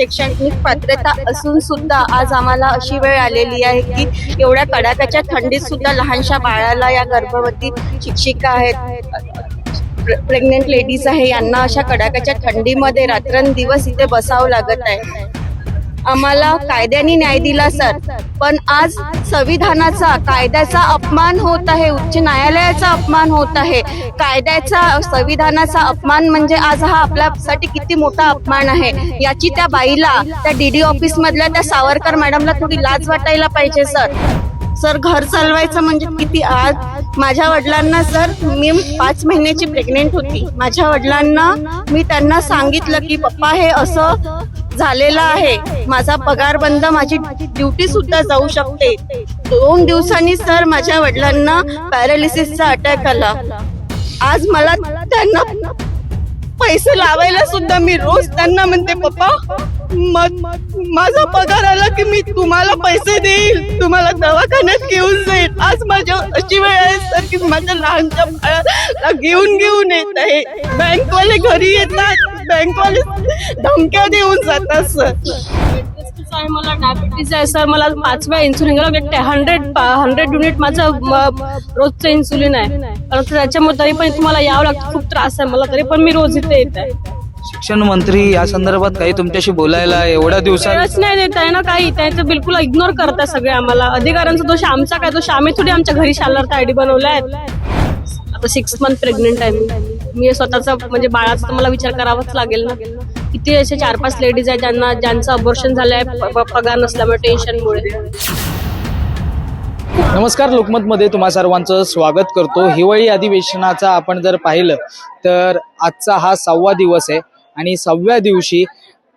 शैक्षणिक पात्रता असून सुद्धा आज आम्हाला अशी वेळ आलेली आहे की एवढ्या कडाक्याच्या थंडीत सुद्धा लहानशा बाळाला या गर्भवती शिक्षिका आहेत. प्रेग्नेंट लेडीज आहे यांना अशा कडाक्याच्या थंडीमध्ये रात्रंदिवस इथे बसावं लागत आहे. आम्हाला कायद्याने न्याय दिला सर. पण आज संविधानाचा कायद्याचा अपमान होत आहे उच्च न्यायालयाचा अपमान होत आहे. कायद्याचा संविधानाचा अपमान म्हणजे आज हा आपल्यासाठी किती मोठा अपमान आहे. याची त्या बाईला त्या डीडी ऑफिस मधल्या त्या सावरकर मॅडमला थोडी लाज वाटायला पाहिजे सर. सर. घर चालवायचं म्हणजे किती आज माझ्या वडिलांना सर मी पाच महिन्याची प्रेग्नेंट होती. माझ्या वडिलांना मी त्यांना सांगितलं की पप्पा हे असं झालेलं आहे. माझा पगार बंद माझी ड्युटी सुद्धा जाऊ शकते. दोन दिवसांनी सर माझ्या वडिलांना पॅरालिसिसचा अटॅक आला. आज मला त्यांना पैसे लावायला सुद्धा मी रोज त्यांना म्हणते पप्पा माझा पगार आला की मी तुम्हाला पैसे देईल. तुम्हाला दवाखान्यात घेऊन जाईल. आज माझ्या अशी वेळ आहे सर की माझ्या लहानच्या बाळाला घेऊन घेऊन येत आहे. बँकवाले घरी येतात. बँकवाले धमक्या देऊन जातात सर आहे मला डायबिटीस आहे सर मला पाचव्या इन्सुलिन लागते. हंड्रेड हंड्रेड युनिट माझं रोजचं इन्सुलिन आहे. परंतु त्याच्यामुळे तरी पण तुम्हाला यावं लागतं खूप त्रास आहे. मला तरी पण मी रोज इथे येत आहे. शिक्षण मंत्री या संदर्भात काही तुमच्याशी बोलायला एवढ्या दिवसात नाही देत आहे ना काही. त्यांचं बिलकुल इग्नोर करतात सगळे आम्हाला. अधिकाऱ्यांचा दोष आमचा काय? दोष आम्ही थोडी आमच्या घरी शालर आयडी बनवलाय. आता सिक्स मंथ प्रेग्नेंट आहे मी स्वतःचा म्हणजे बाळाचा मला विचार करावाच लागेल ना. किती असे चार पाच लेडीज आहेत ज्यांना ज्यांचं अबॉर्शन झालंय पगार नसल्यामुळे टेन्शनमुळे नमस्कार लोकमतमध्ये तुम्हा सर्वांचं स्वागत करतो. हिवाळी अधिवेशनाचा आपण जर पाहिलं तर आजचा हा सहावा दिवस आहे. आणि सहाव्या दिवशी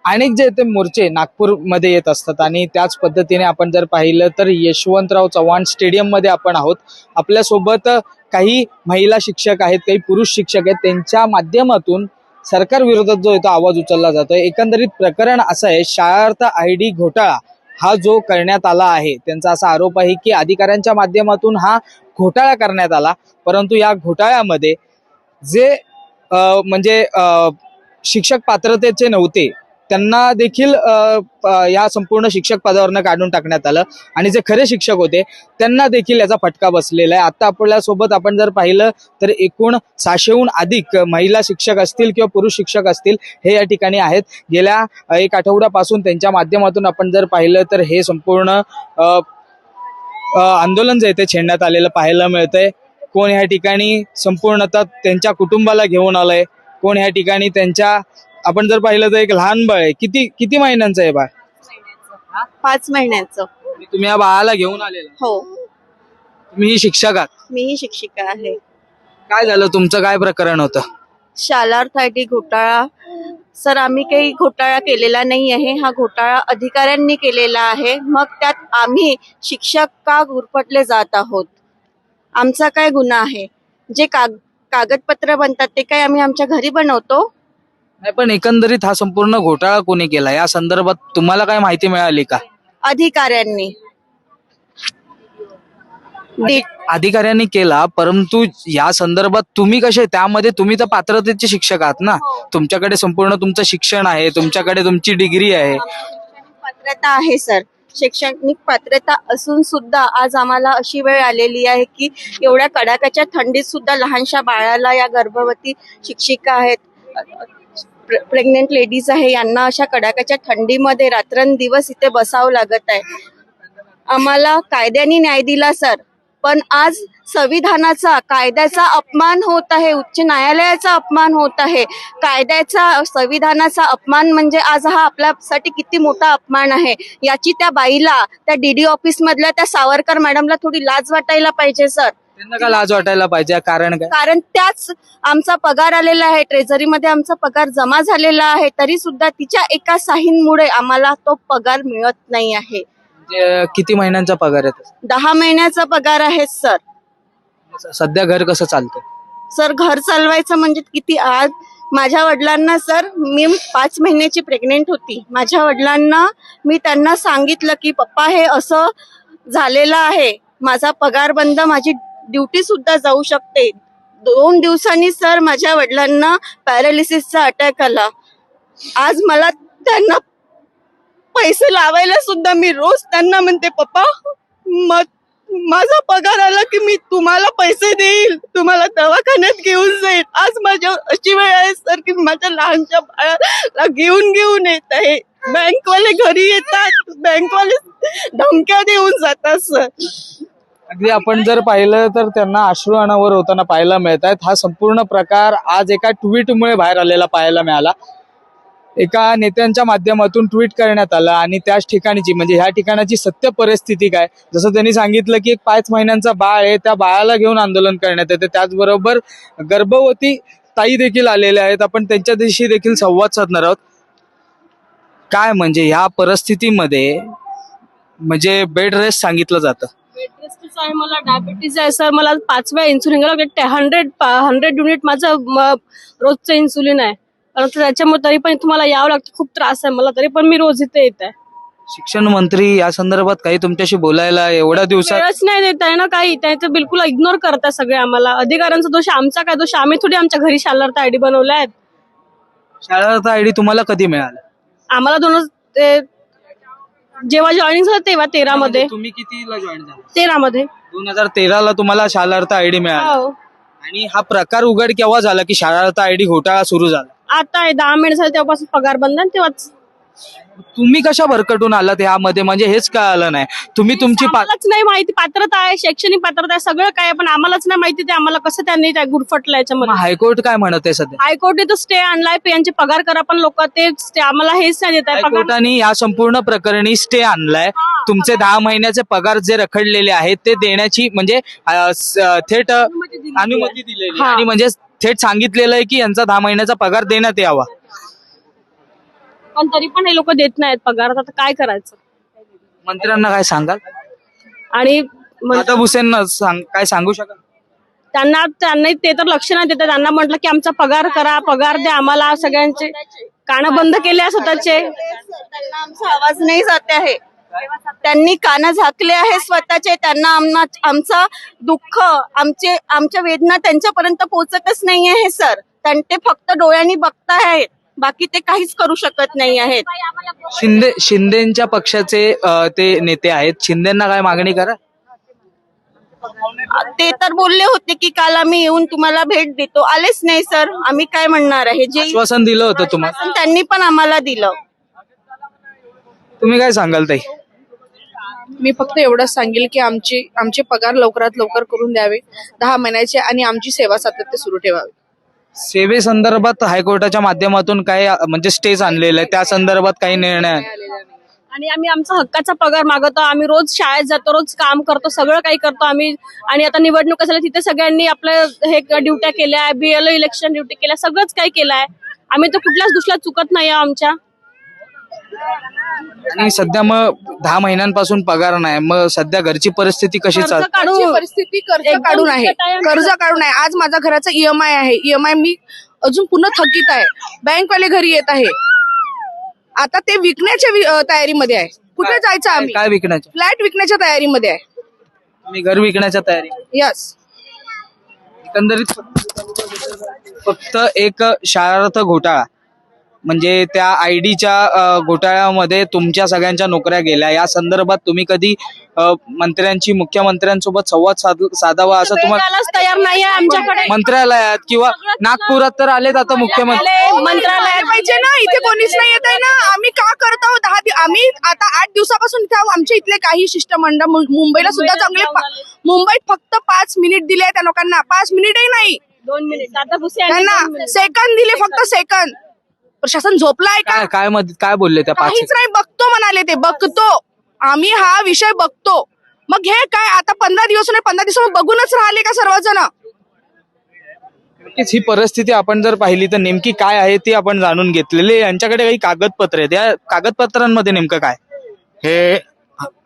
अनेक जे ते मोर्चे नागपूरमध्ये येत असतात आणि त्याच पद्धतीने आपण जर पाहिलं तर यशवंतराव चव्हाण स्टेडियममध्ये आपण आहोत. आपल्यासोबत काही महिला शिक्षक आहेत काही पुरुष शिक्षक आहेत. त्यांच्या माध्यमातून सरकार विरोधात जो येतो आवाज उचलला जातोय. एकंदरीत प्रकरण असं आहे शाळार्थ आय डी घोटाळा हा जो करण्यात आला आहे. त्यांचा असा आरोप आहे की अधिकाऱ्यांच्या माध्यमातून हा घोटाळा करण्यात आला. परंतु या घोटाळ्यामध्ये जे म्हणजे शिक्षक पात्रतेचे नव्हते त्यांना देखील या संपूर्ण शिक्षक पदावरनं काढून टाकण्यात आलं. आणि जे खरे शिक्षक होते त्यांना देखील याचा फटका बसलेला आहे. आता आपल्यासोबत आपण जर पाहिलं तर एकूण सहाशेहून अधिक महिला शिक्षक असतील किंवा पुरुष शिक्षक असतील हे या ठिकाणी आहेत. गेल्या एक आठवड्यापासून त्यांच्या माध्यमातून आपण जर पाहिलं तर हे संपूर्ण आंदोलन जे ते छेडण्यात आलेलं पाहायला मिळतंय. कोण ह्या ठिकाणी संपूर्णतः त्यांच्या कुटुंबाला घेऊन आलंय? कोण ह्या ठिकाणी त्यांच्या आपण जर पाहिलं तर एक लहान बाळ आहे. किती किती महिन्यांचं आहे बाळ? पाच महिन्याचं. तुम्ही या बाळाला घेऊन आलेला हो. तुम्ही ही शिक्षक आहात. मीही शिक्षिका आहे. काय झालं? तुमचं काय प्रकरण होतं? शालार्थ आय डी घोटाळा. सर आम्ही काही घोटाळा केलेला नाही आहे. हा घोटाळा अधिकाऱ्यांनी केलेला आहे. मग त्यात आम्ही शिक्षक का गुरफटले जात आहोत? आमचा काय गुन्हा आहे? जे काग कागदपत्र बनतात ते काय आम्ही आमच्या घरी बनवतो? नाही पण एकंदरीत हा संपूर्ण घोटाळा कोणी केला? या संदर्भात तुम्हाला काय माहिती मिळाली का? अधिकाऱ्यांनी. अधिकाऱ्यांनी केला परंतु या संदर्भात तुम्ही कसे त्यामध्ये तुम्ही तर पात्रतेचे शिक्षक आहात ना? तुमच्याकडे संपूर्ण तुमचं शिक्षण आहे तुमच्याकडे तुमची डिग्री आहे. पात्रता आहे सर. शैक्षणिक पात्रता असून सुद्धा आज आम्हाला अशी वेळ आलेली आहे की एवढ्या कडाक्याच्या थंडीत सुद्धा लहानशा बाळाला या गर्भवती शिक्षिका आहेत. प्रेग्नेंट लेडीज आहे यांना अशा कडाक्याच्या थंडीमध्ये रात्रंदिवस इथे बसावं लागत आहे. आम्हाला कायद्याने न्याय दिला सर. पण आज संविधानाचा कायद्याचा अपमान होत आहे उच्च न्यायालयाचा अपमान होत आहे. कायद्याचा संविधानाचा अपमान म्हणजे आज हा आपल्यासाठी किती मोठा अपमान आहे. याची त्या बाईला त्या डीडी ऑफिस मधल्या त्या सावरकर मॅडमला थोडी लाज वाटायला पाहिजे सर. त्यांना का लाज वाटायला पाहिजे? कारण काय? कारण त्याच आमचा पगार आलेला आहे ट्रेझरीमध्ये आमचा पगार जमा झालेला आहे तरी सुद्धा तिच्या एका साहींमुळे आम्हाला तो पगार मिळत नाही आहे. म्हणजे किती महिन्यांचा पगार आहे दहा महिन्याचा पगार आहे सर. सध्या घर कसं चालतं सर घर चालवायचं म्हणजे किती आज? माझ्या वडिलांना सर मी पाच महिन्याची प्रेग्नेंट होती. माझ्या वडिलांना मी त्यांना सांगितलं की पप्पा हे असं झालेलं आहे. माझा पगार बंद माझी ड्युटी सुद्धा जाऊ शकते. दोन दिवसांनी सर माझ्या वडिलांना पॅरालिसिसचा अटॅक आला. आज मला त्यांना पैसे लावायला सुद्धा मी रोज त्यांना म्हणते पप्पा माझा पगार आला की मी तुम्हाला पैसे देईल. तुम्हाला दवाखान्यात घेऊन जाईल. आज माझ्या अशी वेळ आहे सर की माझ्या लहानच्या बाळाला घेऊन घेऊन येत आहे. बँकवाले घरी येतात. बँकवाले धमक्या देऊन जातात सर. अगदी आपण जर पाहिलं तर त्यांना अश्रू अनावर होताना पाहायला मिळत आहेत हा संपूर्ण प्रकार आज एका ट्विटमुळे बाहेर आलेला पाहायला मिळाला. एका नेत्यांच्या माध्यमातून ट्विट करण्यात आलं आणि त्याच ठिकाणीची म्हणजे ह्या ठिकाणाची सत्य परिस्थिती काय? जसं त्यांनी सांगितलं की एक पाच महिन्यांचा बाळ आहे त्या बाळाला घेऊन आंदोलन करण्यात येते. त्याचबरोबर गर्भवती ताई देखील आलेल्या आहेत. आपण त्यांच्या दिवशी देखील संवाद साधणार आहोत. काय म्हणजे ह्या परिस्थितीमध्ये म्हणजे बेड रेस्ट सांगितलं जातं. बेडरेस्टच आहे मला डायबिटीज आहे सर मला पाचव्या इन्सुलिन हंड्रेड हंड्रेड युनिट माझं रोजचं इन्सुलिन आहे. कारण त्याच्यामुळे तरी पण तुम्हाला यावं लागतं खूप त्रास आहे मला तरी पण मी रोज इथे येत. आहे शिक्षण मंत्री या संदर्भात काही तुमच्याशी बोलायला एवढ्या दिवसात वेळच नाही देत आहे ना काही त्याचं बिलकुल इग्नोर करतात सगळे आम्हाला. अधिकाऱ्यांचा दोष आमचा काय दोष आम्ही थोडी आमच्या घरी शालर आयडी बनवल्या आहेत. शाळेचा आयडी तुम्हाला कधी मिळाला? आम्हाला दोन ते जेव्हा जॉईनिंग झालं तेव्हा तेरा मध्ये तुम्ही कितीला जॉईन झाला? तेरा मध्ये दोन हजार तेराला तुम्हाला शाळार्थ आयडी मिळाला. हो. आणि हा प्रकार उघड केव्हा झाला की शाळार्थ आयडी घोटाळा सुरू झाला? आता आहे दहा मिनिट झाले तेव्हापासून पगार बंद आहे तेव्हाच तुम्ही कशा भरकटून आलात ह्यामध्ये? म्हणजे हेच कळालं नाही. तुम्ही तुमची पा- आम्हालाच नाही माहिती. पात्रता आहे शैक्षणिक पात्रता आहे सगळं काय आहे, पण आम्हालाच नाही माहिती ते आम्हाला कसं त्यांनी त्या गुरफटलं याच्यामध्ये. हायकोर्ट काय म्हणत आहे सध्या? हायकोर्टे तर स्टे आणलाय यांचे पगार करा पण लोक ते stay आम्हाला हेच नाही देत आहे. पगार हायकोर्टाने या संपूर्ण प्रकरणी स्टे आणलाय. तुमचे दहा महिन्याचे पगार जे रखडलेले आहेत ते देण्याची म्हणजे अं, स- थेट अनुमती दिलेली आहे. आणि म्हणजे थेट सांगितलेलं आहे की यांचा दहा महिन्याचा पगार देण्यात यावा. पण तरी पण हे लोक देत नाहीत पगार आता काय करायचं? मंत्र्यांना काय सांगाल? आणि आता भुसेंना सांग काय सांगू शकाल? त्यांना त्यांना ते तर लक्ष नाही देतात त्यांना म्हटलं की आमचा पगार करा पगार द्या आम्हाला सगळ्यांचे. कानं बंद केले स्वतःचे. त्यांना आमचा आवाज नाही जात आहे. त्यांनी कान झाकले आहे स्वतःचे. त्यांना आमना आमचा दुःख आमचे आमच्या वेदना त्यांच्यापर्यंत पोहोचतच नाही आहे सर. त्यां- ते फक्त डोळ्यांनी बघतायत बाकी ते काहीच करू शकत नाही आहेत. शिंदे शिंदेच्या पक्षाचे अं, ते नेते आहेत. शिंदेना काय मागणी करा? ते तर बोलले होते की काल आम्ही येऊन तुम्हाला भेट देतो. आलेच नाही सर. आम्ही काय म्हणणार आहे? जे आश्वासन दिलं होतं तुम्हाला. आश्वासन त्यांनी पण आम्हाला दिलं. तुम्ही काय सांगाल ताई? मी फक्त एवढंच सांगेल की आमची आमचे पगार लवकरात लवकर करून द्यावे. दहा महिन्याचे आणि आमची सेवा सातत्य सुरू ठेवावी. सेवेसंदर्भात हायकोर्टाच्या माध्यमातून काही म्हणजे स्टेज आणलेलं आहे त्या संदर्भात काही निर्णय आणि आम्ही आमचा हक्काचा पगार मागवतो आम्ही रोज शाळेत जातो रोज काम करतो सगळं काही करतो आम्ही. आणि आता निवडणूक झाल्या तिथे सगळ्यांनी आपल्या हे ड्युट्या केल्या बीएलओ इलेक्शन ड्युटी केल्या सगळंच काही केलं आहे आम्ही तर कुठल्याच दुसऱ्या चुकत नाही आमच्या. आणि सध्या मग दहा महिन्यांपासून पगार नाही. मग सध्या घरची परिस्थिती कशी कर्ज चाल आमची काढून परिस्थिती कर्ज एकदम काढून आहे. कर्ज काढून आहे. आज माझा घराचा ईएमआय आहे. ईएमआय मी अजून पुन्हा थकीत आहे. बँकवाले घरी येत आहे. आता ते विकण्याच्या वि- अं, तयारीमध्ये आहे. कुठे जायचं आम्ही? काय विकण्याच्या फ्लॅट विकण्याच्या तयारीमध्ये आहे. तुम्ही घर विकण्याच्या तयारी? यस एकंदरीत फक्त एक शाळार्थ घोटाळा. म्हणजे त्या आयडीच्या घोटाळ्यामध्ये तुमच्या सगळ्यांच्या नोकऱ्या गेल्या. या संदर्भात तुम्ही कधी मंत्र्यांची मुख्यमंत्र्यांसोबत संवाद साध- साधावा असं तुम्हाला तयार नाही आहे आमच्याकडे. मंत्रालयात किंवा नागपुरात तर आलेत आता मुख्यमंत्री. मंत्रालयात पाहिजे ना. इथे कोणीच नाही येत आहे ना. आम्ही का करत आहोत? दहा आम्ही आता आठ दिवसापासून इथे. आमच्या इथले काही शिष्टमंडळ मुंबईला सुद्धा चांगले मुंबईत फक्त पाच मिनिट दिले त्या लोकांना. पाच मिनिटही नाही. दोन मिनिट. आता. सेकंद दिले फक्त सेकंद. प्रशासन झोपलाय का? काय काय मध काय बोलले त्या पाच काहीच नाही बघतो म्हणाले ते बघतो. आम्ही हा विषय बघतो. मग हे काय आता पंधरा दिवस नाही पंधरा दिवस बघूनच राहिले का सर्वजण? नक्कीच ही परिस्थिती आपण जर पाहिली तर नेमकी काय आहे ती आपण जाणून घेतलेली आहे. यांच्याकडे काही कागदपत्र आहेत. या कागदपत्रांमध्ये नेमकं काय? हे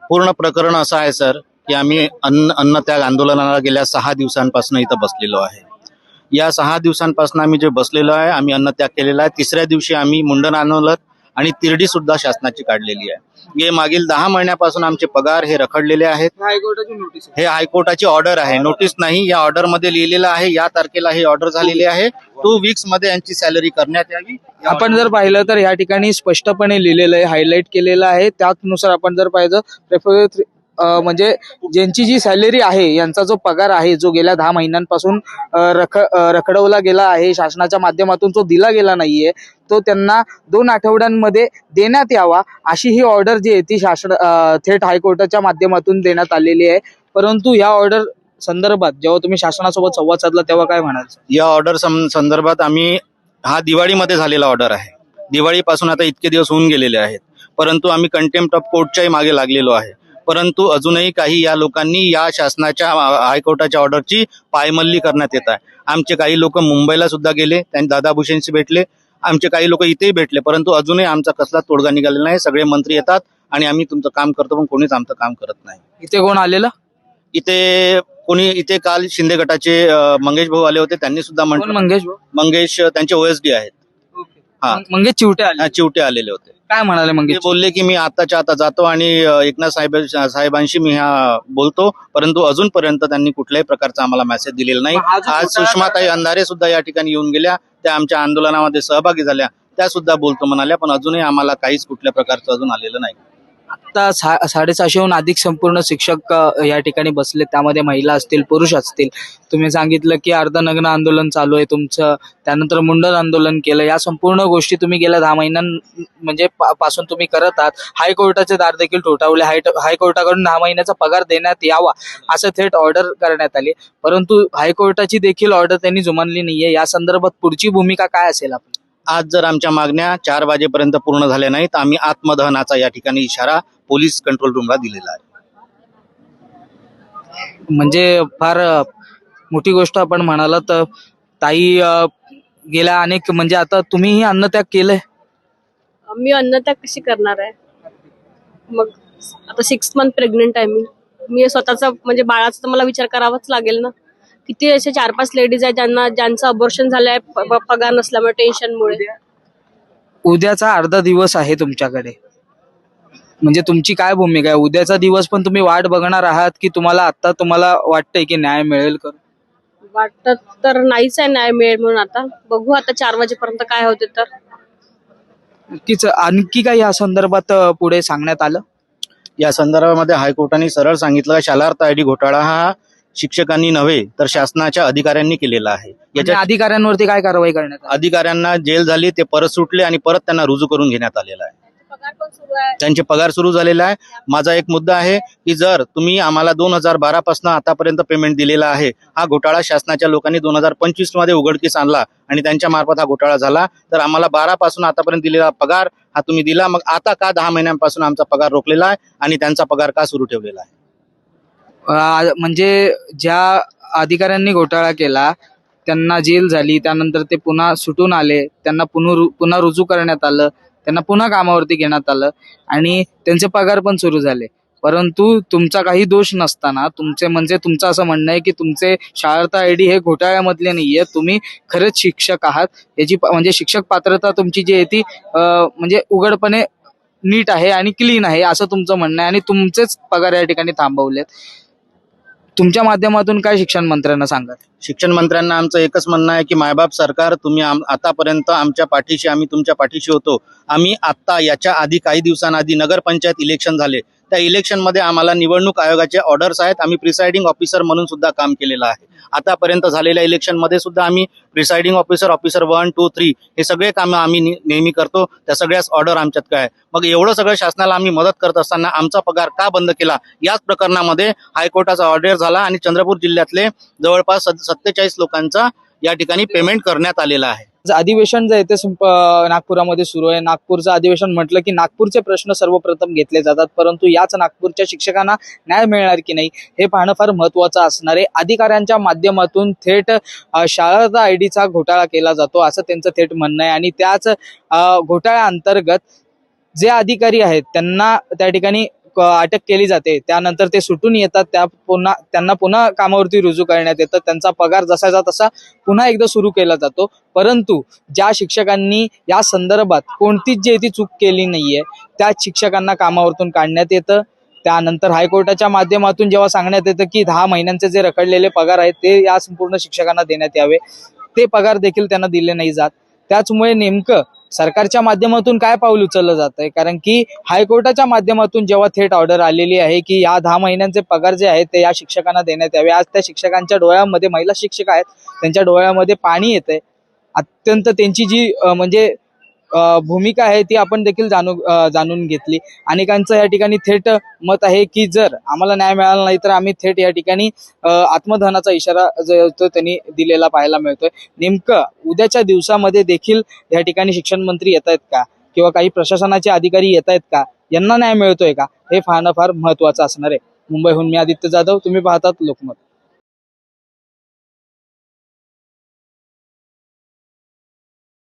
पूर्ण प्रकरण असं आहे सर की आम्ही अन्न अन्नत्याग आंदोलनाला गेल्या सहा दिवसांपासून इथं बसलेलो आहे. या सहा दिवसांपासून आम्ही जे बसलेलो आहे आम्ही अन्नत्याग केलेला आहे. तिसऱ्या दिवशी आम्ही मुंडन आंदोलन आणि तिरडी सुद्धा शासनाची काढलेली आहे. हे मागील दहा महिन्यापासून आमचे पगार हे रखडलेले आहेत. हायकोर्टाची नोटीस हे हायकोर्टाची ऑर्डर आहे. नोटीस नाही या ऑर्डरमध्ये लिहिलेलं आहे. या तारखेला हे ऑर्डर झालेली आहे. टू वीक्समध्ये यांची सॅलरी करण्यात यावी. या आपण जर पाहिलं तर या ठिकाणी स्पष्टपणे लिहिलेलं आहे हायलाईट केलेलं आहे. त्यानुसार आपण जर पाहिलं प्रेफर म्हणजे ज्यांची जी सॅलरी आहे यांचा जो पगार आहे जो गेल्या दहा महिन्यांपासून रख रखडवला गेला आहे शासनाच्या माध्यमातून जो दिला गेला नाहीये तो त्यांना दोन आठवड्यांमध्ये देण्यात यावा अशी ही ऑर्डर जी आहे ती शासन थेट हायकोर्टाच्या माध्यमातून देण्यात आलेली आहे. परंतु या ऑर्डर संदर्भात जेव्हा तुम्ही शासनासोबत संवाद साधला तेव्हा काय म्हणाल? या ऑर्डर सं- संदर्भात आम्ही हा दिवाळीमध्ये झालेला ऑर्डर आहे. दिवाळीपासून आता इतके दिवस होऊन गेलेले आहेत. परंतु आम्ही कंटेम्प्ट ऑफ कोर्टच्याही मागे लागलेलो आहे. परंतु अजूनही काही या लोकांनी या शासनाच्या हायकोर्टाच्या ऑर्डरची पायमल्ली करण्यात येत आहे. आमचे काही लोक मुंबईला सुद्धा गेले त्यांनी दादा भुसेनशी भेटले आमचे काही लोक इथेही भेटले परंतु अजूनही आमचा कसला तोडगा निघालेला नाही. सगळे मंत्री येतात आणि आम्ही तुमचं काम करतो पण कोणीच आमचं काम करत नाही. इथे कोण आलेलं? इथे कोणी इथे काल शिंदे गटाचे मंगेश भाऊ आले होते त्यांनी सुद्धा म्हटलं. मंगेश भाऊ? मंगेश त्यांचे ओएसडी आहेत. हा. मंगेश चिवटे आले. चिवटे आलेले होते. काय म्हणाले ते मंगेश बोलले की मी आताच्या आता जातो आणि एकनाथ साहेब साहेबांशी मी ह्या बोलतो. परंतु अजूनपर्यंत त्यांनी कुठल्याही प्रकारचा आम्हाला मेसेज दिलेला नाही. मग हा आज सुषमाताई अंधारे सुद्धा या ठिकाणी येऊन गेल्या. त्या आमच्या आंदोलनामध्ये सहभागी झाल्या. त्या सुद्धा बोलतो म्हणाल्या पण अजूनही आम्हाला काहीच कुठल्या प्रकारचं अजून आलेलं नाही. आता सा- साडेसहाशेहून अधिक संपूर्ण शिक्षक या ठिकाणी बसले. त्यामध्ये महिला असतील पुरुष असतील. तुम्ही सांगितलं की अर्धनग्न आंदोलन चालू आहे तुमचं. त्यानंतर मुंडन आंदोलन केलं. या संपूर्ण गोष्टी तुम्ही गेल्या दहा महिन्यां म्हणजे पा- पासून तुम्ही करत आहात. हायकोर्टाचे दार देखील ठोठावले हाय हायकोर्टाकडून दहा महिन्याचा पगार देण्यात यावा असं थेट ऑर्डर करण्यात आली. परंतु हायकोर्टाची देखील ऑर्डर त्यांनी जुमानली नाहीये. या संदर्भात पुढची भूमिका काय असेल आपली? आज जर आमच्या मागण्या चार वाजेपर्यंत पूर्ण झाल्या नाहीत आम्ही आत्मदहनाचा या ठिकाणी इशारा पोलीस कंट्रोल रूमला दिलेला आहे. म्हणजे फार मोठी गोष्ट आपण म्हणाला तर ताई गेल्या अनेक म्हणजे आता तुम्हीही अन्नत्याग केलंय? मी अन्नत्याग कशी करणार आहे? मग आता सिक्स मंथ प्रेग्नेंट आहे मी. मी स्वतःचा म्हणजे बाळाचा तर मला विचार करावाच लागेल ना. किती असे चार पाच लेडीज आहेत ज्यांना ज्यांचं अबॉर्शन झालंय प- प- पगार नसल्यामुळे टेन्शनमुळे उद्याचा अर्धा दिवस आहे तुमच्याकडे. म्हणजे तुमची काय भूमिका आहे? उद्याचा दिवस पण तुम्ही वाट बघणार आहात की तुम्हाला आता तुम्हाला वाटतंय की न्याय मिळेल का? वाटत तर नाहीच आहे न्याय मिळेल म्हणून आता. बघू आता चार वाजेपर्यंत काय होते तर. नक्कीच आणखी काही या संदर्भात अ, पुढे सांगण्यात आलं? या संदर्भामध्ये हायकोर्टाने सरळ सांगितलं का शालार्थ आयडी घोटाळा हा शिक्षकांनी नव्हे तर शासनाच्या अधिकाऱ्यांनी केलेला आहे. याच्या याच्या अधिकाऱ्यांवरती काय कारवाई करण्यात आली? अधिकाऱ्यांना जेल झाली ते परत सुटले आणि परत त्यांना रुजू करून घेण्यात आलेला आहे. पगार पण सुरू आहे. त्यांचे पगार सुरू झालेला आहे. माझा एक मुद्दा आहे की जर तुम्ही आम्हाला दोन हजार बारा पासून आतापर्यंत पेमेंट दिलेला आहे हा घोटाळा शासनाच्या लोकांनी दोन हजार पंचवीसमध्ये उघडकीस आणला आणि त्यांच्या मार्फत हा घोटाळा झाला तर आम्हाला बारा पासून आतापर्यंत दिलेला पगार हा तुम्ही दिला. मग आता का दहा महिन्यांपासून आमचा पगार रोखलेला आहे आणि त्यांचा पगार का सुरू ठेवलेला आहे? म्हणजे ज्या अधिकाऱ्यांनी घोटाळा केला त्यांना जेल झाली त्यानंतर ते पुन्हा सुटून आले त्यांना पुन्हा पुन्हा रुजू करण्यात आलं त्यांना पुन्हा कामावरती घेण्यात आलं आणि त्यांचे पगार पण सुरू झाले. परंतु तुमचा काही दोष नसताना तुमचे म्हणजे तुमचं असं म्हणणं आहे की तुमचे शाळार्थ आय डी हे घोटाळ्यामधले नाहीये तुम्ही खरंच शिक्षक आहात. याची म्हणजे शिक्षक पात्रता तुमची जी आहे ती म्हणजे उघडपणे नीट आहे आणि क्लीन आहे असं तुमचं म्हणणं आहे आणि तुमचेच पगार या ठिकाणी थांबवलेत. तुमच्या माध्यमातून काय शिक्षण मंत्र्यांना सांगा शिक्षण मंत्र्यांना आमचं एकच म्हणणं आहे की मायबाप सरकार तुम्ही आम आतापर्यंत आमच्या पाठीशी आम्ही तुमच्या पाठीशी होतो. आम्ही आत्ता याच्या आधी काही दिवसांआधी नगरपंचायत इलेक्शन झाले. त्या इलेक्शनमध्ये आम्हाला निवडणूक आयोगाचे ऑर्डर्स आहेत. आम्ही प्रिसाइडिंग ऑफिसर म्हणून सुद्धा काम केलेलं आहे. आतापर्यंत झालेल्या इलेक्शनमध्ये सुद्धा आम्ही presiding officer officer one two three हे सगळे कामं आम्ही नेहमी करतो. त्या सगळ्याच ऑर्डर आमच्यात काय आहे. मग एवढं सगळं शासनाला आम्ही मदत करत असताना आमचा पगार का बंद केला? याच प्रकरणामध्ये हायकोर्टाचा ऑर्डर झाला आणि चंद्रपूर जिल्ह्यातले जवळपास सत्तेचाळीस लोकांचा या ठिकाणी पेमेंट करण्यात आलेला आहे. अधिवेशन जे आहे ते नागपुरामध्ये सुरू आहे. नागपूरचं अधिवेशन म्हटलं की नागपूरचे प्रश्न सर्वप्रथम घेतले जातात. परंतु याच नागपूरच्या शिक्षकांना न्याय मिळणार की नाही हे पाहणं फार महत्वाचं असणार आहे. अधिकाऱ्यांच्या माध्यमातून थेट शाळा आय डीचा घोटाळा केला जातो असं त्यांचं थेट म्हणणं आहे. आणि त्याच घोटाळ्या घोटाळ्याअंतर्गत जे अधिकारी आहेत त्यांना त्या ठिकाणी अटक केली जाते. त्यानंतर ते सुटून येतात. त्या पुन्हा त्यांना पुन्हा कामावरती रुजू करण्यात येतं. त्यांचा पगार जसाचा तसा पुन्हा एकदा सुरू केला जातो. परंतु ज्या शिक्षकांनी या संदर्भात कोणतीच जे ती चूक केली नाहीये त्या शिक्षकांना कामावरतून काढण्यात येतं. त्यानंतर हायकोर्टाच्या माध्यमातून जेव्हा सांगण्यात येतं की दहा महिन्यांचे जे रखडलेले पगार आहेत ते या संपूर्ण शिक्षकांना देण्यात यावे. ते पगार देखील त्यांना दिले नाही जात. त्याचमुळे नेमकं सरकारच्या माध्यमातून काय पाऊल उचललं जात आहे कारण की हायकोर्टाच्या माध्यमातून जेव्हा थेट ऑर्डर आलेली आहे की या दहा महिन्यांचे पगार जे आहेत ते या शिक्षकांना देण्यात यावे. आज त्या शिक्षकांच्या डोळ्यामध्ये महिला शिक्षक आहेत त्यांच्या डोळ्यामध्ये पाणी येते अत्यंत त्यांची जी म्हणजे भूमिका आहे ती आपण देखील जाणू जाणून घेतली. अनेकांचं या ठिकाणी थेट मत आहे की जर आम्हाला न्याय मिळाला नाही तर आम्ही थेट या ठिकाणी आत्मधनाचा आत्मदहनाचा इशारा जो तो त्यांनी दिलेला पाहायला मिळतोय. नेमकं उद्याच्या दिवसामध्ये देखील या ठिकाणी शिक्षण मंत्री येत आहेत का? किंवा काही प्रशासनाचे अधिकारी येत आहेत का? यांना न्याय मिळतोय का? हे पाहणं फार महत्वाचं असणार आहे. मुंबईहून मी आदित्य जाधव तुम्ही पाहतात लोकमत.